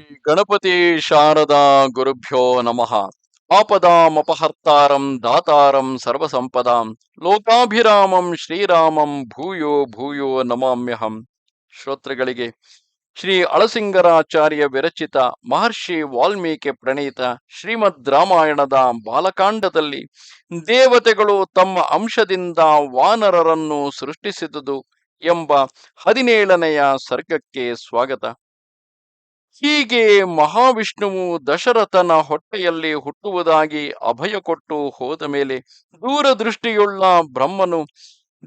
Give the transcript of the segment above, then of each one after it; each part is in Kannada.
ಗಣಪತಿ ಶಾರದಾ ಗುರುಭ್ಯೋ ನಮಃ. ಆಪದಾಮಪಹರ್ತಾರಂ ದಾತಾರಂ ಸರ್ವಸಂಪದಾಂ. ಲೋಕಾಭಿರಾಮಂ ಶ್ರೀರಾಮಂ ಭೂಯೋ ಭೂಯೋ ನಮಾಮ್ಯಹಂ. ಶ್ರೋತೃಗಳಿಗೆ, ಶ್ರೀ ಅಳಸಿಂಗರಾಚಾರ್ಯ ವಿರಚಿತ ಮಹರ್ಷಿ ವಾಲ್ಮೀಕಿ ಪ್ರಣೀತ ಶ್ರೀಮದ್ ರಾಮಾಯಣದ ಬಾಲಕಾಂಡದಲ್ಲಿ ದೇವತೆಗಳು ತಮ್ಮ ಅಂಶದಿಂದ ವಾನರರನ್ನು ಸೃಷ್ಟಿಸಿದುದು ಎಂಬ ಹದಿನೇಳನೆಯ ಸರ್ಗಕ್ಕೆ ಸ್ವಾಗತ. ಹೀಗೆ ಮಹಾವಿಷ್ಣುವು ದಶರಥನ ಹೊಟ್ಟೆಯಲ್ಲಿ ಹುಟ್ಟುವುದಾಗಿ ಅಭಯ ಕೊಟ್ಟು ಹೋದ ಮೇಲೆ ದೂರದೃಷ್ಟಿಯುಳ್ಳ ಬ್ರಹ್ಮನು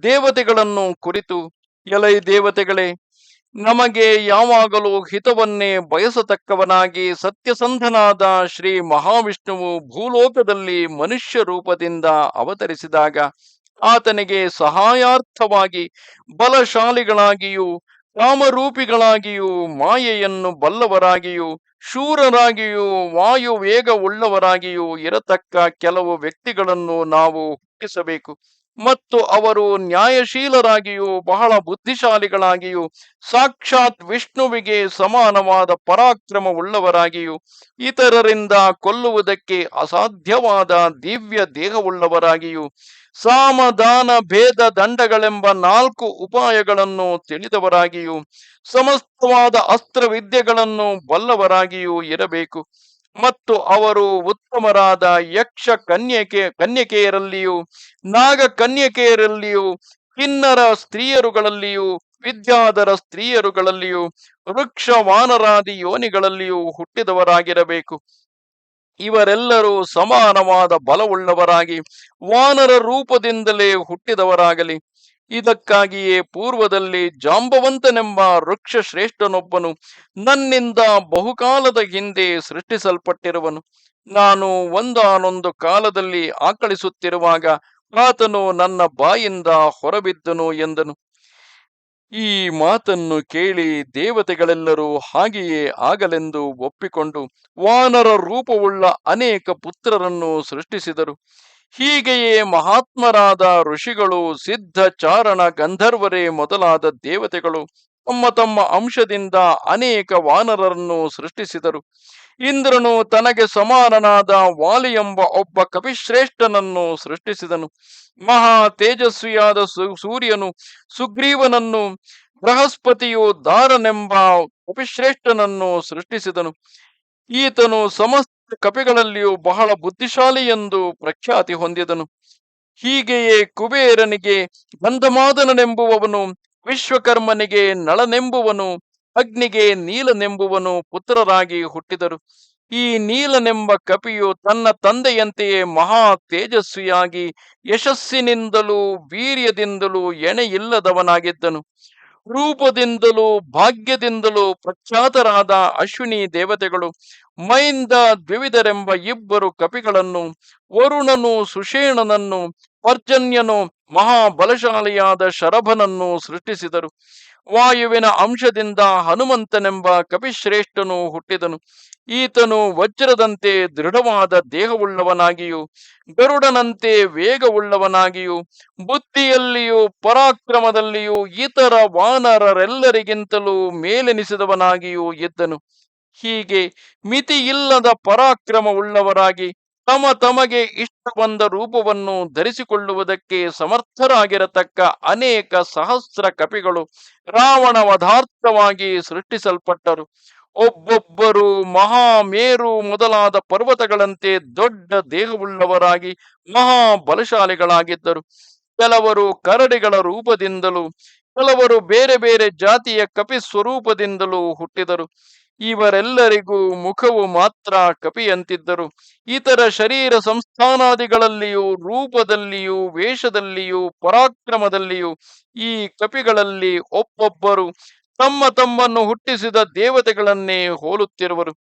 ದೇವತೆಗಳನ್ನು ಕುರಿತು, ಎಲೈ ದೇವತೆಗಳೇ, ನಮಗೆ ಯಾವಾಗಲೂ ಹಿತವನ್ನೇ ಬಯಸತಕ್ಕವನಾಗಿ ಸತ್ಯಸಂಧನಾದ ಶ್ರೀ ಮಹಾವಿಷ್ಣುವು ಭೂಲೋಕದಲ್ಲಿ ಮನುಷ್ಯ ರೂಪದಿಂದ ಅವತರಿಸಿದಾಗ, ಆತನಿಗೆ ಸಹಾಯಾರ್ಥವಾಗಿ ಬಲಶಾಲಿಗಳಾಗಿಯೂ ಕಾಮರೂಪಿಗಳಾಗಿಯೂ ಮಾಯೆಯನ್ನು ಬಲ್ಲವರಾಗಿಯೂ ಶೂರರಾಗಿಯೂ ವಾಯು ವೇಗವುಳ್ಳವರಾಗಿಯೂ ಇರತಕ್ಕ ಕೆಲವು ವ್ಯಕ್ತಿಗಳನ್ನು ನಾವು ಹುಟ್ಟಿಸಬೇಕು. ಮತ್ತು ಅವರು ನ್ಯಾಯಶೀಲರಾಗಿಯೂ ಬಹಳ ಬುದ್ಧಿಶಾಲಿಗಳಾಗಿಯೂ ಸಾಕ್ಷಾತ್ ವಿಷ್ಣುವಿಗೆ ಸಮಾನವಾದ ಪರಾಕ್ರಮವುಳ್ಳವರಾಗಿಯೂ ಇತರರಿಂದ ಕೊಲ್ಲುವುದಕ್ಕೆ ಅಸಾಧ್ಯವಾದ ದಿವ್ಯ ದೇಹವುಳ್ಳವರಾಗಿಯೂ ಸಾಮದಾನ ಭೇದ ದಂಡಗಳೆಂಬ ನಾಲ್ಕು ಉಪಾಯಗಳನ್ನು ತಿಳಿದವರಾಗಿಯೂ ಸಮಸ್ತವಾದ ಅಸ್ತ್ರವಿದ್ಯೆಗಳನ್ನು ಬಲ್ಲವರಾಗಿಯೂ ಇರಬೇಕು. ಮತ್ತು ಅವರು ಉತ್ತಮರಾದ ಯಕ್ಷ ಕನ್ಯಕೆ, ಕನ್ಯಕೆಯರಲ್ಲಿಯೂ, ನಾಗ ಕನ್ಯಕೆಯರಲ್ಲಿಯೂ, ಕಿನ್ನರ ಸ್ತ್ರೀಯರುಗಳಲ್ಲಿಯೂ, ವಿದ್ಯಾಧರ ಸ್ತ್ರೀಯರುಗಳಲ್ಲಿಯೂ ವೃಕ್ಷ ವಾನರಾದಿ ಯೋನಿಗಳಲ್ಲಿಯೂ ಹುಟ್ಟಿದವರಾಗಿರಬೇಕು. ಇವರೆಲ್ಲರೂ ಸಮಾನವಾದ ಬಲವುಳ್ಳವರಾಗಿ ವಾನರ ರೂಪದಿಂದಲೇ ಹುಟ್ಟಿದವರಾಗಲಿ. ಇದಕ್ಕಾಗಿಯೇ ಪೂರ್ವದಲ್ಲಿ ಜಾಂಬವಂತನೆಂಬ ವೃಕ್ಷ ಶ್ರೇಷ್ಠನೊಬ್ಬನು ನನ್ನಿಂದ ಬಹುಕಾಲದ ಹಿಂದೆ ಸೃಷ್ಟಿಸಲ್ಪಟ್ಟಿರುವನು. ನಾನು ಒಂದಾನೊಂದು ಕಾಲದಲ್ಲಿ ಆಕಳಿಸುತ್ತಿರುವಾಗ ಆತನು ನನ್ನ ಬಾಯಿಂದ ಹೊರಬಿದ್ದನು ಎಂದನು. ಈ ಮಾತನ್ನು ಕೇಳಿ ದೇವತೆಗಳೆಲ್ಲರೂ ಹಾಗೆಯೇ ಆಗಲೆಂದು ಒಪ್ಪಿಕೊಂಡು ವಾನರ ರೂಪವುಳ್ಳ ಅನೇಕ ಪುತ್ರರನ್ನು ಸೃಷ್ಟಿಸಿದರು. ಹೀಗೆಯೇ ಮಹಾತ್ಮರಾದ ಋಷಿಗಳು ಸಿದ್ಧ ಚಾರಣ ಗಂಧರ್ವರೇ ಮೊದಲಾದ ದೇವತೆಗಳು ತಮ್ಮ ತಮ್ಮ ಅಂಶದಿಂದ ಅನೇಕ ವಾನರರನ್ನು ಸೃಷ್ಟಿಸಿದರು. ಇಂದ್ರನು ತನಗೆ ಸಮಾನನಾದ ವಾಲಿ ಎಂಬ ಒಬ್ಬ ಕಪಿಶ್ರೇಷ್ಠನನ್ನು ಸೃಷ್ಟಿಸಿದನು. ಮಹಾ ತೇಜಸ್ವಿಯಾದ ಸೂರ್ಯನು ಸುಗ್ರೀವನನ್ನು ಬೃಹಸ್ಪತಿಯು ದಾರನೆಂಬ ಕಪಿಶ್ರೇಷ್ಠನನ್ನು ಸೃಷ್ಟಿಸಿದನು. ಈತನು ಸಮಸ್ತ ಕಪಿಗಳಲ್ಲಿಯೂ ಬಹಳ ಬುದ್ಧಿಶಾಲಿ ಎಂದು ಪ್ರಖ್ಯಾತಿ ಹೊಂದಿದನು. ಹೀಗೆಯೇ ಕುಬೇರನಿಗೆ ಗಂಧಮಾದನನೆಂಬುವವನು ವಿಶ್ವಕರ್ಮನಿಗೆ ನಳನೆಂಬುವನು, ಅಗ್ನಿಗೆ ನೀಲನೆಂಬುವನು ಪುತ್ರರಾಗಿ ಹುಟ್ಟಿದರು. ಈ ನೀಲನೆಂಬ ಕಪಿಯು ತನ್ನ ತಂದೆಯಂತೆಯೇ ಮಹಾ ತೇಜಸ್ವಿಯಾಗಿ ಯಶಸ್ಸಿನಿಂದಲೂ, ವೀರ್ಯದಿಂದಲೂ ಎಣೆಯಿಲ್ಲದವನಾಗಿದ್ದನು. ರೂಪದಿಂದಲೂ ಭಾಗ್ಯದಿಂದಲೂ ಪ್ರಖ್ಯಾತರಾದ ಅಶ್ವಿನಿ ದೇವತೆಗಳು ಮೈಂದ ದ್ವಿವಿಧರೆಂಬ ಇಬ್ಬರು ಕಪಿಗಳನ್ನು, ವರುಣನು, ಸುಷೇಣನನ್ನು, ಪರ್ಜನ್ಯನು, ಮಹಾಬಲಶಾಲಿಯಾದ ಶರಭನನ್ನು ಸೃಷ್ಟಿಸಿದರು. ವಾಯುವಿನ ಅಂಶದಿಂದ ಹನುಮಂತನೆಂಬ ಕಪಿಶ್ರೇಷ್ಠನು ಹುಟ್ಟಿದನು. ಈತನು ವಜ್ರದಂತೆ ದೃಢವಾದ ದೇಹವುಳ್ಳವನಾಗಿಯೂ, ಗರುಡನಂತೆ ವೇಗವುಳ್ಳವನಾಗಿಯೂ ಬುದ್ಧಿಯಲ್ಲಿಯೂ ಪರಾಕ್ರಮದಲ್ಲಿಯೂ, ಇತರ ವಾನರರೆಲ್ಲರಿಗಿಂತಲೂ ಮೇಲೆನಿಸಿದವನಾಗಿಯೂ ಇದ್ದನು. ಹೀಗೆ ಮಿತಿಯಿಲ್ಲದ ಪರಾಕ್ರಮವುಳ್ಳವರಾಗಿ ತಮ ತಮಗೆ ಇಷ್ಟ ಬಂದ ರೂಪವನ್ನು ಧರಿಸಿಕೊಳ್ಳುವುದಕ್ಕೆ ಸಮರ್ಥರಾಗಿರತಕ್ಕ ಅನೇಕ ಸಹಸ್ರ ಕಪಿಗಳು ರಾವಣ ವಧಾರ್ಥವಾಗಿ ಸೃಷ್ಟಿಸಲ್ಪಟ್ಟರು. ಒಬ್ಬೊಬ್ಬರು ಮಹಾಮೇರು ಮೊದಲಾದ ಪರ್ವತಗಳಂತೆ ದೊಡ್ಡ ದೇಹವುಳ್ಳವರಾಗಿ ಮಹಾ ಬಲಶಾಲಿಗಳಾಗಿದ್ದರು ಕೆಲವರು ಕರಡಿಗಳ ರೂಪದಿಂದಲೂ, ಕೆಲವರು ಬೇರೆ ಬೇರೆ ಜಾತಿಯ ಕಪಿ ಸ್ವರೂಪದಿಂದಲೂ ಹುಟ್ಟಿದರು. ಇವರೆಲ್ಲರಿಗೂ ಮುಖವು ಮಾತ್ರ ಕಪಿಯಂತಿದ್ದರು. ಇತರ ಶರೀರ ಸಂಸ್ಥಾನಾದಿಗಳಲ್ಲಿಯೂ, ರೂಪದಲ್ಲಿಯೂ, ವೇಷದಲ್ಲಿಯೂ, ಪರಾಕ್ರಮದಲ್ಲಿಯೂ ಈ ಕಪಿಗಳಲ್ಲಿ ಒಬ್ಬೊಬ್ಬರು ತಮ್ಮ ತಮ್ಮನ್ನು ಹುಟ್ಟಿಸಿದ ದೇವತೆಗಳನ್ನೇ ಹೋಲುತ್ತಿರುವರು.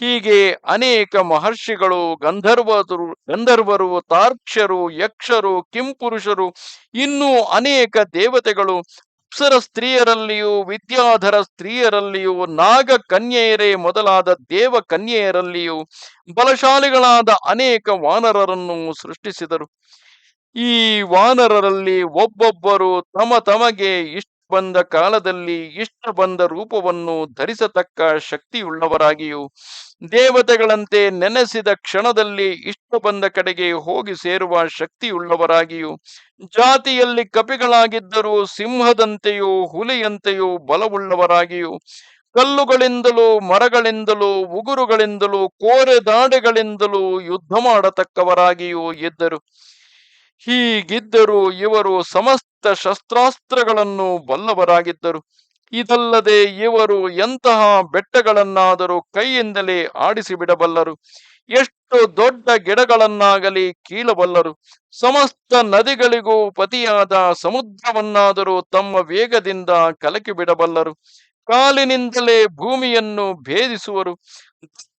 ಹೀಗೆ ಅನೇಕ ಮಹರ್ಷಿಗಳು ಗಂಧರ್ವರು ಗಂಧರ್ವರು ತಾರ್ಕ್ಷರು ಯಕ್ಷರು, ಕಿಂಪುರುಷರು, ಇನ್ನೂ ಅನೇಕ ದೇವತೆಗಳು ಅಪ್ಸರ ಸ್ತ್ರೀಯರಲ್ಲಿಯೂ, ವಿದ್ಯಾಧರ ಸ್ತ್ರೀಯರಲ್ಲಿಯೂ ನಾಗ ಕನ್ಯೆಯರೇ ಮೊದಲಾದ ದೇವ ಕನ್ಯೆಯರಲ್ಲಿಯೂ ಬಲಶಾಲಿಗಳಾದ ಅನೇಕ ವಾನರರನ್ನು ಸೃಷ್ಟಿಸಿದರು. ಈ ವಾನರರಲ್ಲಿ ಒಬ್ಬೊಬ್ಬರು ತಮ ತಮಗೆ ಇಷ್ಟ ಬಂದ ಕಾಲದಲ್ಲಿ ಇಷ್ಟ ಬಂದ ರೂಪವನ್ನು ಧರಿಸತಕ್ಕ ಶಕ್ತಿಯುಳ್ಳವರಾಗಿಯೂ, ದೇವತೆಗಳಂತೆ ನೆನೆಸಿದ ಕ್ಷಣದಲ್ಲಿ ಇಷ್ಟ ಬಂದ ಕಡೆಗೆ ಹೋಗಿ ಸೇರುವ ಶಕ್ತಿಯುಳ್ಳವರಾಗಿಯೂ, ಜಾತಿಯಲ್ಲಿ ಕಪಿಗಳಾಗಿದ್ದರೂ ಸಿಂಹದಂತೆಯೂ ಹುಲಿಯಂತೆಯೂ ಬಲವುಳ್ಳವರಾಗಿಯೂ, ಕಲ್ಲುಗಳಿಂದಲೂ ಮರಗಳಿಂದಲೂ ಉಗುರುಗಳಿಂದಲೂ ಕೋರೆದಾಡೆಗಳಿಂದಲೂ ಯುದ್ಧ ಮಾಡತಕ್ಕವರಾಗಿಯೂ ಇದ್ದರು. ಹೀಗಿದ್ದರೂ ಇವರು ಸಮಸ್ತ ಶಸ್ತ್ರಾಸ್ತ್ರಗಳನ್ನು ಬಲ್ಲವರಾಗಿದ್ದರು. ಇದಲ್ಲದೆ ಇವರು ಎಂತಹ ಬೆಟ್ಟಗಳನ್ನಾದರೂ ಕೈಯಿಂದಲೇ ಆಡಿಸಿ ಬಿಡಬಲ್ಲರು ಎಷ್ಟು ದೊಡ್ಡ ಗಿಡಗಳನ್ನಾಗಲಿ ಕೀಳಬಲ್ಲರು. ಸಮಸ್ತ ನದಿಗಳಿಗೂ ಪತಿಯಾದ ಸಮುದ್ರವನ್ನಾದರೂ ತಮ್ಮ ವೇಗದಿಂದ ಕಲಕಿ ಬಿಡಬಲ್ಲರು ಕಾಲಿನಿಂದಲೇ ಭೂಮಿಯನ್ನು ಭೇದಿಸುವರು.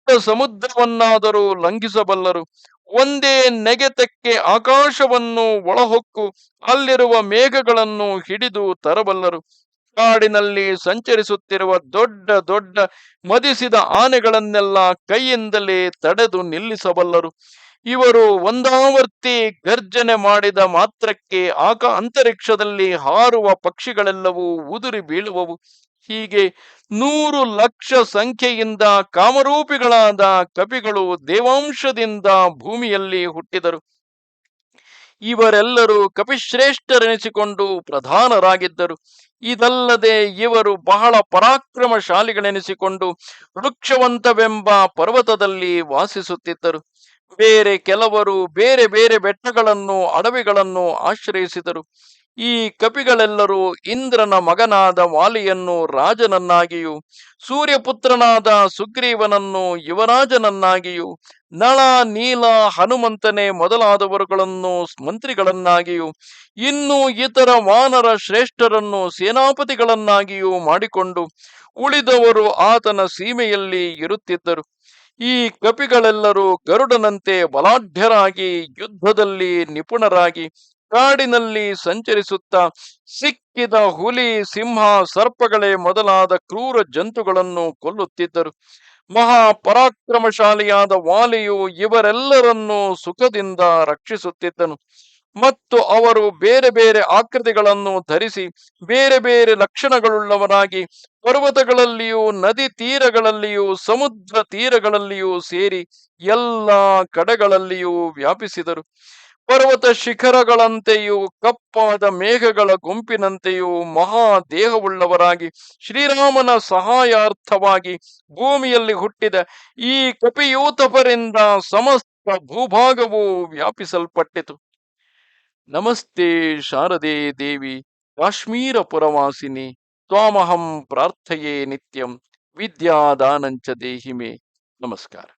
ದೊಡ್ಡ ಸಮುದ್ರವನ್ನಾದರೂ ಲಂಘಿಸಬಲ್ಲರು. ಒಂದೇ ನೆಗೆತಕ್ಕೆ ಆಕಾಶವನ್ನು ಒಳಹೊಕ್ಕು, ಅಲ್ಲಿರುವ ಮೇಘಗಳನ್ನು ಹಿಡಿದು ತರಬಲ್ಲರು. ಕಾಡಿನಲ್ಲಿ ಸಂಚರಿಸುತ್ತಿರುವ ದೊಡ್ಡ ದೊಡ್ಡ ಮದಿಸಿದ ಆನೆಗಳನ್ನೆಲ್ಲ ಕೈಯಿಂದಲೇ ತಡೆದು ನಿಲ್ಲಿಸಬಲ್ಲರು. ಇವರು ಒಂದಾವರ್ತಿ ಗರ್ಜನೆ ಮಾಡಿದ ಮಾತ್ರಕ್ಕೆ ಆಕ ಅಂತರಿಕ್ಷದಲ್ಲಿ ಹಾರುವ ಪಕ್ಷಿಗಳೆಲ್ಲವೂ ಉದುರಿ ಬೀಳುವವು. ಹೀಗೆ ನೂರು ಲಕ್ಷ ಸಂಖ್ಯೆಯಿಂದ ಕಾಮರೂಪಿಗಳಾದ ಕಪಿಗಳು ದೇವಾಂಶದಿಂದ ಭೂಮಿಯಲ್ಲಿ ಹುಟ್ಟಿದರು. ಇವರೆಲ್ಲರೂ ಕಪಿಶ್ರೇಷ್ಠರೆನಿಸಿಕೊಂಡು ಪ್ರಧಾನರಾಗಿದ್ದರು. ಇದಲ್ಲದೆ ಇವರು ಬಹಳ ಪರಾಕ್ರಮಶಾಲಿಗಳೆನಿಸಿಕೊಂಡು ವೃಕ್ಷವಂತವೆಂಬ ಪರ್ವತದಲ್ಲಿ ವಾಸಿಸುತ್ತಿದ್ದರು. ಬೇರೆ ಕೆಲವರು ಬೇರೆ ಬೇರೆ ಬೆಟ್ಟಗಳನ್ನು, ಅಡವಿಗಳನ್ನು ಆಶ್ರಯಿಸಿದರು. ಈ ಕಪಿಗಳೆಲ್ಲರೂ ಇಂದ್ರನ ಮಗನಾದ ವಾಲಿಯನ್ನು ರಾಜನನ್ನಾಗಿಯೂ, ಸೂರ್ಯಪುತ್ರನಾದ ಸುಗ್ರೀವನನ್ನು ಯುವರಾಜನನ್ನಾಗಿಯೂ, ನಳ, ನೀಲ, ಹನುಮಂತನೆ ಮೊದಲಾದವರುಗಳನ್ನು ಮಂತ್ರಿಗಳನ್ನಾಗಿಯೂ, ಇನ್ನು ಇತರ ವಾನರ ಶ್ರೇಷ್ಠರನ್ನು ಸೇನಾಪತಿಗಳನ್ನಾಗಿಯೂ ಮಾಡಿಕೊಂಡು ಉಳಿದವರು ಆತನ ಸೀಮೆಯಲ್ಲಿ ಇರುತ್ತಿದ್ದರು. ಈ ಕಪಿಗಳೆಲ್ಲರೂ ಗರುಡನಂತೆ ಬಲಾಢ್ಯರಾಗಿ ಯುದ್ಧದಲ್ಲಿ ನಿಪುಣರಾಗಿ ಕಾಡಿನಲ್ಲಿ ಸಂಚರಿಸುತ್ತಾ ಸಿಕ್ಕಿದ ಹುಲಿ, ಸಿಂಹ, ಸರ್ಪಗಳೇ ಮೊದಲಾದ ಕ್ರೂರ ಜಂತುಗಳನ್ನು ಕೊಲ್ಲುತ್ತಿದ್ದರು. ಮಹಾ ಪರಾಕ್ರಮಶಾಲಿಯಾದ ವಾಲಿಯು ಇವರೆಲ್ಲರನ್ನೂ ಸುಖದಿಂದ ರಕ್ಷಿಸುತ್ತಿದ್ದನು. ಮತ್ತು ಅವರು ಬೇರೆ ಬೇರೆ ಆಕೃತಿಗಳನ್ನು ಧರಿಸಿ ಬೇರೆ ಬೇರೆ ಲಕ್ಷಣಗಳುಳ್ಳವರಾಗಿ ಪರ್ವತಗಳಲ್ಲಿಯೂ, ನದಿ ತೀರಗಳಲ್ಲಿಯೂ, ಸಮುದ್ರ ತೀರಗಳಲ್ಲಿಯೂ ಸೇರಿ ಎಲ್ಲ ಕಡೆಗಳಲ್ಲಿಯೂ ವ್ಯಾಪಿಸಿದರು. ಪರ್ವತ ಶಿಖರಗಳಂತೆಯೂ ಕಪ್ಪಾದ ಮೇಘಗಳ ಗುಂಪಿನಂತೆಯೂ ಮಹಾ ದೇಹವುಳ್ಳವರಾಗಿ, ಶ್ರೀರಾಮನ ಸಹಾಯಾರ್ಥವಾಗಿ ಭೂಮಿಯಲ್ಲಿ ಹುಟ್ಟಿದ ಈ ಕಪಿಯೂತಪರಿಂದ ಸಮಸ್ತ ಭೂಭಾಗವು ವ್ಯಾಪಿಸಲ್ಪಟ್ಟಿತು. ನಮಸ್ತೆ ಶಾರದೆ ದೇವಿ, ಕಾಶ್ಮೀರ ಪುರವಾಸಿನಿ, ತ್ವಾಮಹಂ ಪ್ರಾರ್ಥಯೇ ನಿತ್ಯಂ, ವಿದ್ಯಾದಾನಂಚ ದೇಹಿಮೆ. ನಮಸ್ಕಾರ.